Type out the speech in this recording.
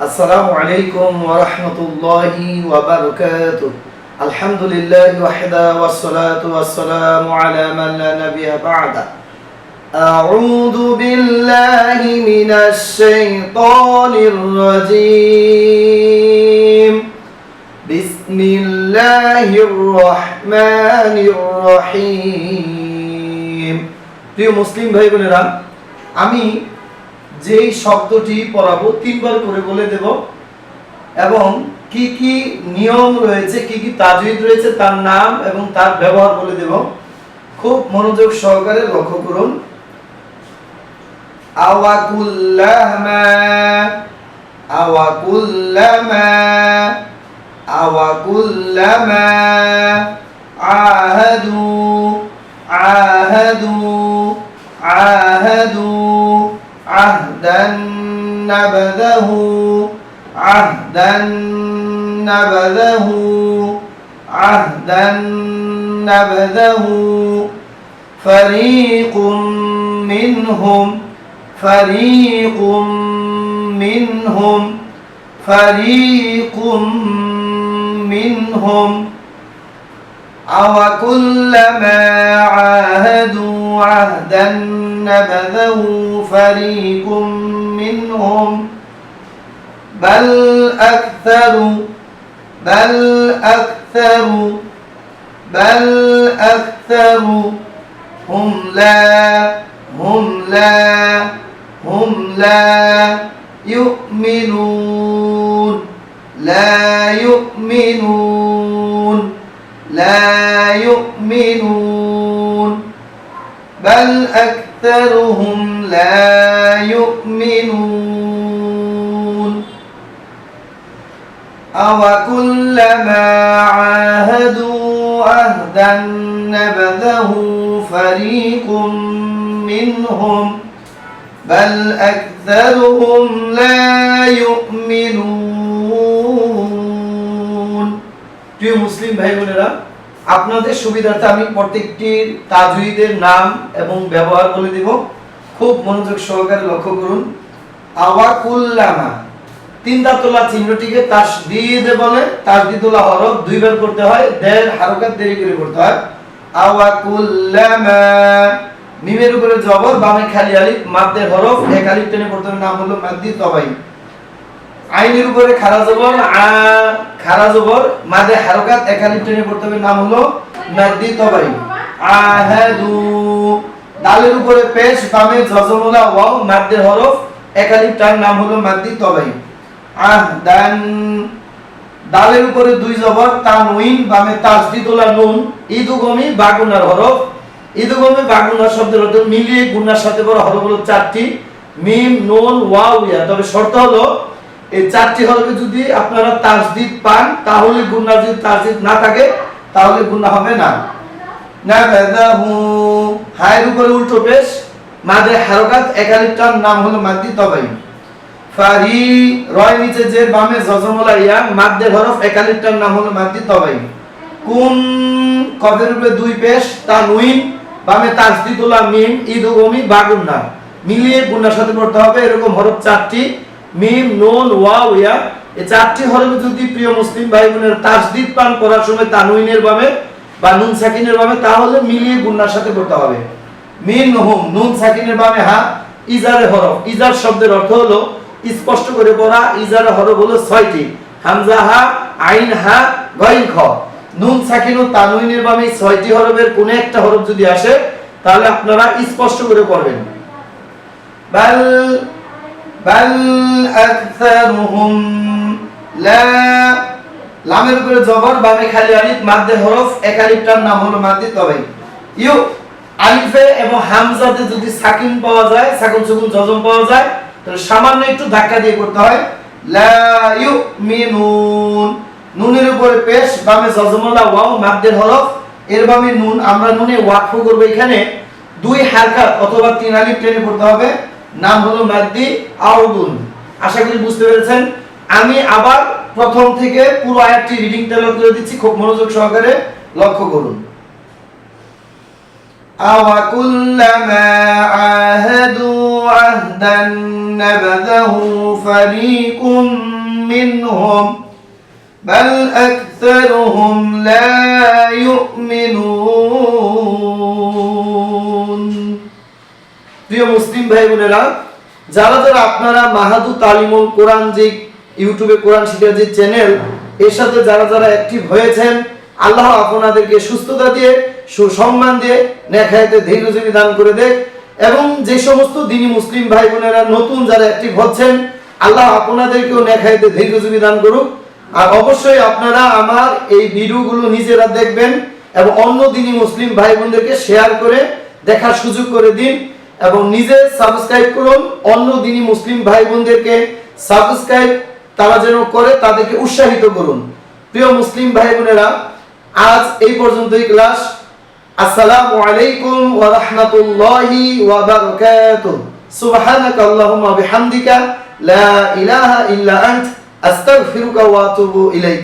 السلام عليكم ورحمة الله وبركاته الحمد لله وحده والصلاة والسلام على من لا نبي بعده أعوذ بالله من الشيطان الرجيم بسم الله الرحمن الرحيم প্রিয় মুসলিম ভাই বোনেরা আমি যেই শব্দটি পড়াবো, তিনবার করে বলে দেব। এবং কি কি নিয়ম রয়েছে, কি কি তাজুইদ রয়েছে, তার নাম এবং তার ব্যবহার বলে দেব। খুব মনোযোগ সহকারে লক্ষ্য করুন। আওয়াকুল্লামা আওয়াকুল্লামা আওয়াকুল্লামা, আহাদু আহাদু আহাদু। عهدا نبذه عهدا نبذه عهدا نبذه. فريق منهم فريق منهم فريق منهم. أوكلما عاهدوا عهدا نبذه فريق منهم. بل أكثر بل أكثر بل أكثر. هم لا هم لا هم لا يؤمنون. لا يؤمنون لا يؤمنون. بل أكثرهم لا يؤمنون أوكلما عاهدوا عهدا نبذه فريق منهم بل أكثرهم لا يؤمنون প্রিয় মুসলিম ভাই বোনেরা আপনাদের সুবিধার্থে আমি প্রত্যেকটির তাজুইদের নাম এবং ব্যবহার বলে দিব। খুব মনোযোগ সহকারে লক্ষ্য করুন। আওয়াকুল্লামা। তিন দাঁতলা চিহ্নটিকে তাসদিদ বলে। তাসদিদুল্লাহ হরফ দুইবার করতে হয়। দের হারকাত দেরি করে করতে হয়। আওয়াকুল্লামা। মিমের উপরে জবর, বামে খালি আলিফ, মাদ্দের হরফ। এক আলিফ টেনে পড়তে হবে, নাম হলো মাদ্দি তবাই। আইনের উপরে খারা জবর, আ, খারা জবর, মাঝে হারকাত আলিফ টেনে পড়তে হবে, নাম হলো মাদ্দি তবাই। আহাদু, দালের উপরে পেশ, বামে জজমুলা ওয়াও মাদ্দের হরফ এক আলিফ নাম হলো মাদ্দি তবাই। আহদান, দালের উপরে দুই জবর তানউইন বামে তাসদিদুলা নুন, ইদুগমি, বাগুনার হরফ। ইদুগমি, বাগুনার শব্দের অর্থ মিলিয়ে গুনার সাথে বড় হরফ হলো চারটি, মিম, নুন, ওয়াও, ইয়া। তবে শর্ত হলো এই চারটি হরফে যদি আপনারা তাসদিদ পান, তাহলে গুণা যদি তাসদিদ না থাকে, তাহলে গুণা হবে না। না হায়ের উপরে উল্টো পেশ। মাদে হারকাত একালিপটার নাম হলো মাদ্দি তবাই। ফারি রয় নিচে যে বামে জজমলা ইয়া, মাদ্দে হরফ একালিপটার নাম হলো মাদ্দি তবাই। কুম কফের উপরে দুই পেশ, তা নুইন, বামে তাসদিদুল্লাহ মিম ইদুগমি বাগুন্না। মিলিয়ে গুণার সাথে পড়তে হবে, এরকম হরফ চারটি। মিম, নুন, ওয়াও, ইয়া। এই চারটি হরফে যদি প্রিয় মুসলিম ভাই বোনের তাসদিদ পান করার সময় তানউইনের ভাবে বা নুন সাকিনের ভাবে তাহলে মিলিয়ে গুণার সাথে পড়তে হবে। মিন হুম, নুন সাকিনের ভাবে হা, ইজারে হরফ। ইজার শব্দের অর্থ হলো স্পষ্ট করে পড়া, ইজারে হরফ হলো ছয়টি। হামজা, হা, আইন, হা গইন খ নুন সাকিন ও তানউইনের ভাবে এই ছয়টি হরফের কোন একটা হরফ যদি আসে, তাহলে আপনারা স্পষ্ট করে পড়বেন। বাল বাল আকসারুহুম লা লামের উপরে জবর, বামে খালি আলিফ মাদ্দে হরফ, এক আলিফটার নাম হলো মাদ্দি তবে। ইউ আলিফে এবং হামজাতে যদি সাকিন পাওয়া যায়, সাকুন সুকুন জজম পাওয়া যায়, তাহলে সামান্য একটু ধাক্কা দিয়ে করতে হয়। লা ইউমিনুন, নুনের উপরে পেশ, বামে জজমলা ওয়াও মাদ্দের হরফ। এর বামে নুন, আমরা নুনে ওয়াকফ করব এখানে। দুই হারকাত অথবা তিন আলিফ টেনে পড়তে হবে। নাম হলো মাদ্দি আউদুন আশা করি বুঝতে পেরেছেন আমি আবার প্রথম থেকে পুরো আয়াতটি রিডিং তেলাওয়াত করে দিচ্ছি খুব মনোযোগ সহকারে লক্ষ্য করুন أَوَكُلَّمَا عَاهَدُوا عَهْدًا نَبَذَهُ فَرِيقٌ منهم بل أكثرهم لا يؤمنون প্রিয় মুসলিম ভাই বোনেরা যারা যারা আপনারা মাহাদু তালিমুল কোরআন যে ইউটিউবে কোরআন শিখার যে চ্যানেল এর সাথে যারা যারা অ্যাক্টিভ হয়েছেন, আল্লাহ আপনাদেরকে সুস্থতা দিয়ে, সুসম্মান দিয়ে নেখাইতে ধৈর্যজীবী দান করে দেখ। এবং যে সমস্ত দিনী মুসলিম ভাই বোনেরা নতুন যারা অ্যাক্টিভ হচ্ছেন, আল্লাহ আপনাদেরকেও নেখাইতে ধৈর্যজীবী দান করুক। আর অবশ্যই আপনারা আমার এই ভিডিওগুলো নিজেরা দেখবেন এবং অন্য দিনী মুসলিম ভাই বোনদেরকে শেয়ার করে দেখার সুযোগ করে দিন। এবং নিজে সাবস্ক্রাইব করুন। অন্য দিনী মুসলিম ভাই বোনদেরকে সাবস্ক্রাইব তারা যেন করে, তাদেরকে উৎসাহিত করুন। প্রিয় মুসলিম ভাই বোনেরা আজ এই পর্যন্তই ক্লাস আসসালামু আলাইকুম ওয়া রাহমাতুল্লাহি ওয়া বারাকাতুহু। সুবহানাকা আল্লাহুম্মা বিহামদিকা। লা ইলাহা ইল্লা আন্ত। আস্তাগফিরুকা ওয়া আতুবু ইলাইক।